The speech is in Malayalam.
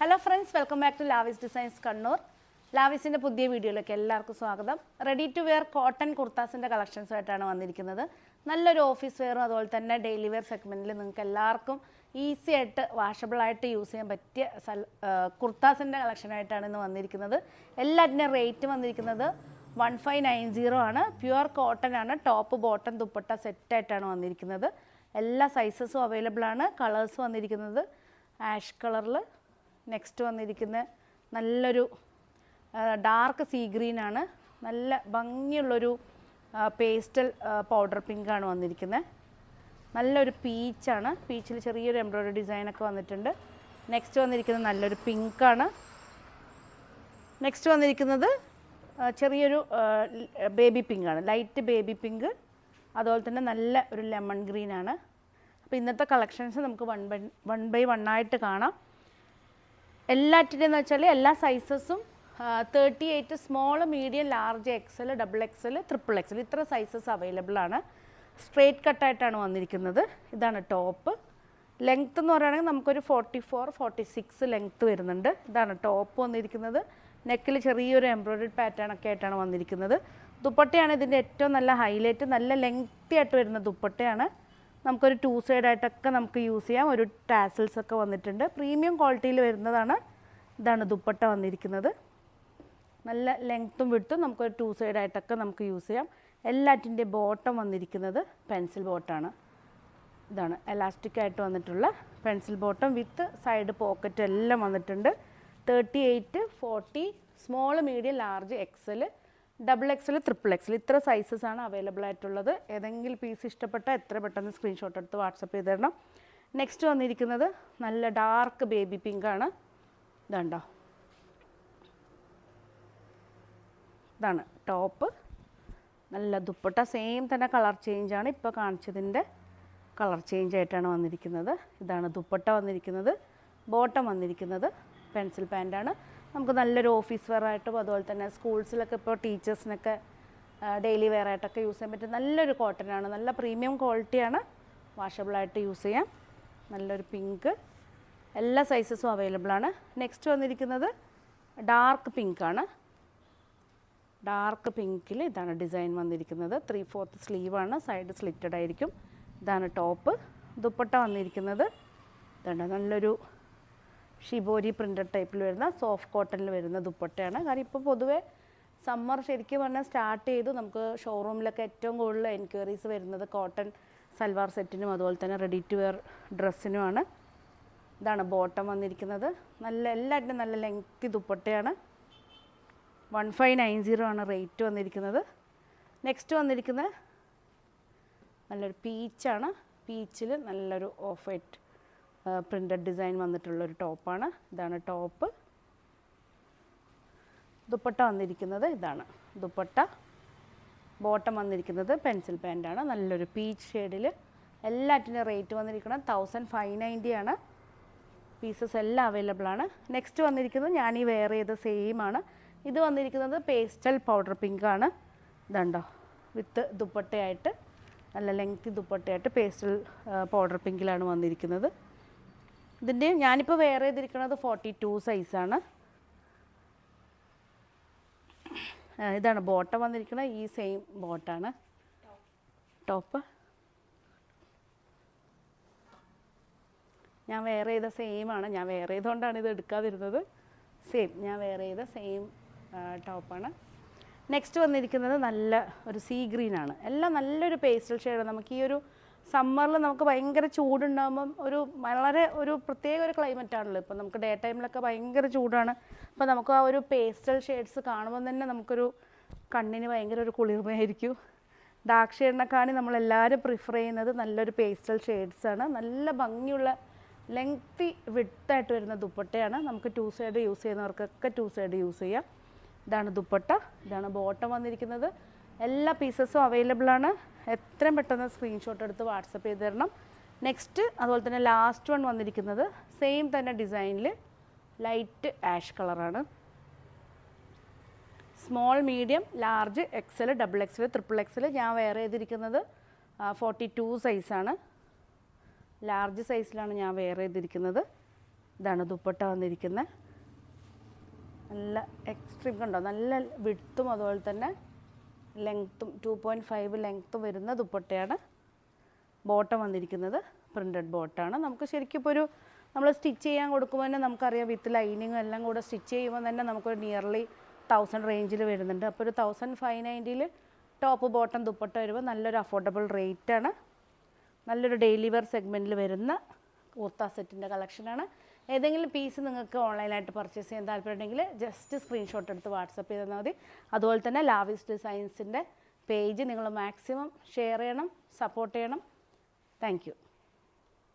Hello friends welcome back to Lavis designs Kannur ലാവിസിന്റെ പുതിയ വീഡിയോയിലേക്ക് എല്ലാവർക്കും സ്വാഗതം. റെഡി ടു വെയർ കോട്ടൺ കുർത്താസിന്റെ കളക്ഷൻസുമായിട്ടാണ് വന്നിരിക്കുന്നത്. നല്ലൊരു ഓഫീസ് വെയറും അതുപോലെ തന്നെ ഡെയിലി വെയർ സെഗ്മെന്റിൽ നിങ്ങൾക്ക് എല്ലാവർക്കും ഈസി ആയിട്ട് വാഷബിളായിട്ട് യൂസ് ചെയ്യാൻ പറ്റിയ സൽ കുർത്താസിന്റെ കളക്ഷനായിട്ടാണ് ഇന്ന് വന്നിരിക്കുന്നത്. എല്ലാറ്റിന്റെ റേറ്റ് വന്നിരിക്കുന്നത് വൺ ഫൈവ് നയൻ സീറോ ആണ്. പ്യുവർ കോട്ടൺ ആണ്. ടോപ്പ് ബോട്ടം ദുപ്പട്ട സെറ്റായിട്ടാണ് വന്നിരിക്കുന്നത്. എല്ലാ സൈസസും അവൈലബിൾ ആണ്. കളേഴ്സ് വന്നിരിക്കുന്നത്. ആഷ് കളറിൽ നെക്സ്റ്റ് വന്നിരിക്കുന്ന നല്ലൊരു ഡാർക്ക് സീ ഗ്രീൻ ആണ്. നല്ല ഭംഗിയുള്ളൊരു പേസ്റ്റൽ പൗഡർ പിങ്ക് ആണ് വന്നിരിക്കുന്നത് നല്ലൊരു പീച്ചാണ് പീച്ചിൽ ചെറിയൊരു എംബ്രോയ്ഡറി ഡിസൈനൊക്കെ വന്നിട്ടുണ്ട്. നെക്സ്റ്റ് വന്നിരിക്കുന്നത് നല്ലൊരു പിങ്കാണ് നെക്സ്റ്റ് വന്നിരിക്കുന്നത് ചെറിയൊരു ബേബി പിങ്ക് ആണ്. Light baby pink. അതുപോലെ തന്നെ നല്ല ഒരു ലെമൺ ഗ്രീൻ ആണ്. അപ്പോൾ ഇന്നത്തെ കളക്ഷൻസ് നമുക്ക് one by one by one ആയിട്ട് കാണാം. എല്ലാറ്റിന്റെയും എന്ന് വെച്ചാൽ എല്ലാ സൈസസും thirty eight small medium large XL double XL triple XL ഇത്ര സൈസസ് അവൈലബിൾ ആണ്. സ്ട്രേറ്റ് കട്ടായിട്ടാണ് വന്നിരിക്കുന്നത്. ഇതാണ് ടോപ്പ് ലെങ്ത്ത് എന്ന് പറയുകയാണെങ്കിൽ നമുക്കൊരു forty four forty six length വരുന്നുണ്ട്. ഇതാണ് ടോപ്പ് വന്നിരിക്കുന്നത്. നെക്കിൽ ചെറിയൊരു എംബ്രോയ്ഡറി പാറ്റേൺ ഒക്കെ ആയിട്ടാണ് വന്നിരിക്കുന്നത്. ദുപ്പട്ടയാണ് ഇതിന്റെ ഏറ്റവും നല്ല ഹൈലൈറ്റ് നല്ല ലെങ്ത്തി ആയിട്ട് വരുന്ന ദുപ്പട്ടയാണ്. നമുക്കൊരു ടു സൈഡ് ആയിട്ടൊക്കെ നമുക്ക് യൂസ് ചെയ്യാം. ഒരു ടാസൽസ് ഒക്കെ വന്നിട്ടുണ്ട്. പ്രീമിയം ക്വാളിറ്റിയിൽ വരുന്നതാണ്. ഇതാണ് ദുപ്പട്ട വന്നിരിക്കുന്നത്. നല്ല ലെങ്ത്തും വിട്ടും നമുക്കൊരു ടു സൈഡ് ആയിട്ടൊക്കെ നമുക്ക് യൂസ് ചെയ്യാം. എല്ലാറ്റിന്റെ ബോട്ടം വന്നിരിക്കുന്നത് പെൻസിൽ ബോട്ടാണ് ഇതാണ് എലാസ്റ്റിക് ആയിട്ട് വന്നിട്ടുള്ള pencil bottom with side pocket എല്ലാം വന്നിട്ടുണ്ട്. Thirty eight forty small medium large XL double XL triple XL ഇത്ര സൈസസ് ആണ് അവൈലബിൾ ആയിട്ടുള്ളത്. ഏതെങ്കിലും പീസ് ഇഷ്ടപ്പെട്ട എത്ര പെട്ടെന്ന് സ്ക്രീൻഷോട്ട് എടുത്ത് വാട്സപ്പ് ചെയ്ത് തരണം നെക്സ്റ്റ് വന്നിരിക്കുന്നത് നല്ല ഡാർക്ക് ബേബി പിങ്ക് ആണ്. ഇതുണ്ടോ? ഇതാണ് ടോപ്പ് നല്ല ദുപ്പട്ട സെയിം തന്നെ കളർ ചേഞ്ച് ആണ്. ഇപ്പോൾ കാണിച്ചതിന്റെ കളർ ചേഞ്ച് ആയിട്ടാണ് വന്നിരിക്കുന്നത്. ഇതാണ് ദുപ്പട്ട വന്നിരിക്കുന്നത്. ബോട്ടം വന്നിരിക്കുന്നത്. പെൻസിൽ പാന്റാണ് നമുക്ക് നല്ലൊരു ഓഫീസ് വെയർ ആയിട്ടും അതുപോലെ തന്നെ സ്കൂൾസിലൊക്കെ ഇപ്പോൾ ടീച്ചേഴ്സിനൊക്കെ ഡെയിലി വെയർ ആയിട്ടൊക്കെ യൂസ് ചെയ്യാൻ പറ്റും നല്ലൊരു കോട്ടനാണ് നല്ല പ്രീമിയം ക്വാളിറ്റിയാണ് വാഷബിളായിട്ട് യൂസ് ചെയ്യാം. നല്ലൊരു പിങ്ക് എല്ലാ സൈസസും അവൈലബിൾ ആണ്. നെക്സ്റ്റ് വന്നിരിക്കുന്നത് ഡാർക്ക് പിങ്കാണ് ഡാർക്ക് പിങ്കിൽ ഇതാണ് ഡിസൈൻ വന്നിരിക്കുന്നത്. ത്രീ ഫോർത്ത് സ്ലീവാണ് സൈഡ് സ്ലിറ്റഡ് ആയിരിക്കും. ഇതാണ് ടോപ്പ് ദുപ്പട്ട വന്നിരിക്കുന്നത്. ഇതാണ് നല്ലൊരു ഷിബോരി പ്രിന്റഡ് ടൈപ്പിൽ വരുന്ന സോഫ്റ്റ് കോട്ടണിൽ വരുന്ന ദുപ്പട്ടയാണ്. കാരണം ഇപ്പോൾ പൊതുവേ സമ്മർ ശരിക്കും പറഞ്ഞാൽ സ്റ്റാർട്ട് ചെയ്തു. നമുക്ക് ഷോറൂമിലൊക്കെ ഏറ്റവും കൂടുതൽ എൻക്വയറീസ് വരുന്നത് കോട്ടൺ സൽവാർ സെറ്റിനും അതുപോലെ തന്നെ റെഡി ടു വെയർ ഡ്രസ്സിനുമാണ് ഇതാണ് ബോട്ടം വന്നിരിക്കുന്നത്. നല്ല എല്ലാറ്റിനും നല്ല ലെങ്തി ദുപ്പട്ടയാണ്. വൺ ഫൈവ് നയൻ സീറോ ആണ് റേറ്റ് വന്നിരിക്കുന്നത്. നെക്സ്റ്റ് വന്നിരിക്കുന്നത് നല്ലൊരു പീച്ചാണ് പീച്ചിൽ നല്ലൊരു ഓഫ് വൈറ്റ് പ്രിന്റഡ് ഡിസൈൻ വന്നിട്ടുള്ളൊരു ടോപ്പാണ്. ഇതാണ് ടോപ്പ്. ദുപ്പട്ട വന്നിരിക്കുന്നത് ഇതാണ്. ദുപ്പട്ട. ബോട്ടം വന്നിരിക്കുന്നത് പെൻസിൽ പാന്റാണ് നല്ലൊരു പീച്ച് ഷെയ്ഡിൽ എല്ലാറ്റിന്റെ റേറ്റ് വന്നിരിക്കുന്നത് തൗസൻഡ് ഫൈവ് നയന്റി ആണ്. പീസസ് എല്ലാം അവൈലബിൾ ആണ്. നെക്സ്റ്റ് വന്നിരിക്കുന്നത് ഞാൻ ഈ വെയർ ചെയ്ത സെയിം ആണ്. ഇത് വന്നിരിക്കുന്നത് പേസ്റ്റൽ പൗഡർ പിങ്ക് ആണ്. ഇതുണ്ടോ? വിത്ത് ദുപ്പട്ടയായിട്ട് നല്ല ലെങ്തി ദുപ്പട്ടയായിട്ട് പേസ്റ്റൽ പൗഡർ പിങ്കിലാണ് വന്നിരിക്കുന്നത്. ഇതിന്റെ ഞാനിപ്പോൾ വെയർ ചെയ്തിരിക്കുന്നത് ഫോർട്ടി ടു സൈസാണ് ഇതാണ് ബോട്ടം വന്നിരിക്കുന്നത് ഈ സെയിം ബോട്ടാണ് ടോപ്പ് ഞാൻ വെയർ ചെയ്ത സെയിം ആണ്. ഞാൻ വെയർ ചെയ്തുകൊണ്ടാണ് ഇത് എടുക്കാതിരുന്നത്. സെയിം ഞാൻ വെയർ ചെയ്ത സെയിം ടോപ്പാണ് നെക്സ്റ്റ് വന്നിരിക്കുന്നത് നല്ല ഒരു സീ ഗ്രീൻ ആണ്. എല്ലാം നല്ലൊരു പേസ്റ്റൽ ഷെയ്ഡ് നമുക്ക് ഈ ഒരു സമ്മറിൽ നമുക്ക് ഭയങ്കര ചൂടുണ്ടാകുമ്പം ഒരു വളരെ ഒരു പ്രത്യേക ഒരു ക്ലൈമറ്റ് ആണല്ലോ. ഇപ്പം നമുക്ക് ഡേ ടൈമിലൊക്കെ ഭയങ്കര ചൂടാണ്. അപ്പം നമുക്ക് ആ ഒരു പേസ്റ്റൽ ഷെയ്ഡ്സ് കാണുമ്പോൾ തന്നെ നമുക്കൊരു കണ്ണിന് ഭയങ്കര ഒരു കുളിർമയായിരിക്കും. ഡാർക്ക് ഷെയ്ഡിനെക്കാണി നമ്മളെല്ലാവരും പ്രിഫർ ചെയ്യുന്നത് നല്ലൊരു പേസ്റ്റൽ ഷെയ്ഡ്സ് ആണ്. നല്ല ഭംഗിയുള്ള ലെങ്തി വിട്ടായിട്ട് വരുന്ന ദുപ്പട്ടയാണ്. നമുക്ക് ടു സൈഡ് യൂസ് ചെയ്യുന്നവർക്കൊക്കെ ടു സൈഡ് യൂസ് ചെയ്യാം. ഇതാണ് ദുപ്പട്ട. ഇതാണ് ബോട്ടം വന്നിരിക്കുന്നത്. എല്ലാ പീസസും അവൈലബിൾ ആണ്. എത്രയും പെട്ടെന്ന് സ്ക്രീൻഷോട്ട് എടുത്ത് വാട്സപ്പ് ചെയ്ത് തരണം. നെക്സ്റ്റ് അതുപോലെ തന്നെ ലാസ്റ്റ് വൺ വന്നിരിക്കുന്നത് സെയിം തന്നെ ഡിസൈനിൽ ലൈറ്റ് ആഷ് കളറാണ് small medium large XL double XL triple XL ഞാൻ വെയർ ചെയ്തിരിക്കുന്നത് ഫോർട്ടി ടു സൈസാണ് ലാർജ് സൈസിലാണ് ഞാൻ വെയർ ചെയ്തിരിക്കുന്നത്. ഇതാണ് ദുപ്പട്ട വന്നിരിക്കുന്നത്. നല്ല എക്സ്ട്രീം കണ്ടോ? നല്ല വിടുത്തും അതുപോലെ തന്നെ ലെങ്ത്തും ടു പോയിന്റ് ഫൈവ് ലെങ്ത്ത് വരുന്ന ദുപ്പട്ടയാണ് ബോട്ടം വന്നിരിക്കുന്നത്. പ്രിന്റഡ് ബോട്ടാണ്. നമുക്ക് ശരിക്കും ഇപ്പോൾ ഒരു നമ്മൾ സ്റ്റിച്ച് ചെയ്യാൻ കൊടുക്കുമ്പോൾ തന്നെ നമുക്കറിയാം വിത്ത് ലൈനിങ്ങും എല്ലാം കൂടെ സ്റ്റിച്ച് ചെയ്യുമ്പോൾ തന്നെ നമുക്കൊരു നിയർലി തൗസൻഡ് റേഞ്ചിൽ വരുന്നുണ്ട്. അപ്പോൾ ഒരു തൗസൻഡ് ഫൈവ് നയന്റിയിൽ ടോപ്പ് ബോട്ടം ദുപ്പട്ട വരുമ്പോൾ നല്ലൊരു അഫോർഡബിൾ റേറ്റാണ് നല്ലൊരു ഡെയിലി വെയർ സെഗ്മെന്റിൽ വരുന്ന കുർത്ത സെറ്റിന്റെ കളക്ഷനാണ് ഏതെങ്കിലും പീസ് നിങ്ങൾക്ക് ഓൺലൈനായിട്ട് പർച്ചേസ് ചെയ്യാൻ താല്പര്യമുണ്ടെങ്കിൽ ജസ്റ്റ് സ്ക്രീൻഷോട്ട് എടുത്ത് വാട്സപ്പ് ചെയ്ത് തന്നാൽ മതി. അതുപോലെ തന്നെ ലാവിസ് ഡിസൈൻസിന്റെ പേജ് നിങ്ങൾ മാക്സിമം ഷെയർ ചെയ്യണം സപ്പോർട്ട് ചെയ്യണം. താങ്ക്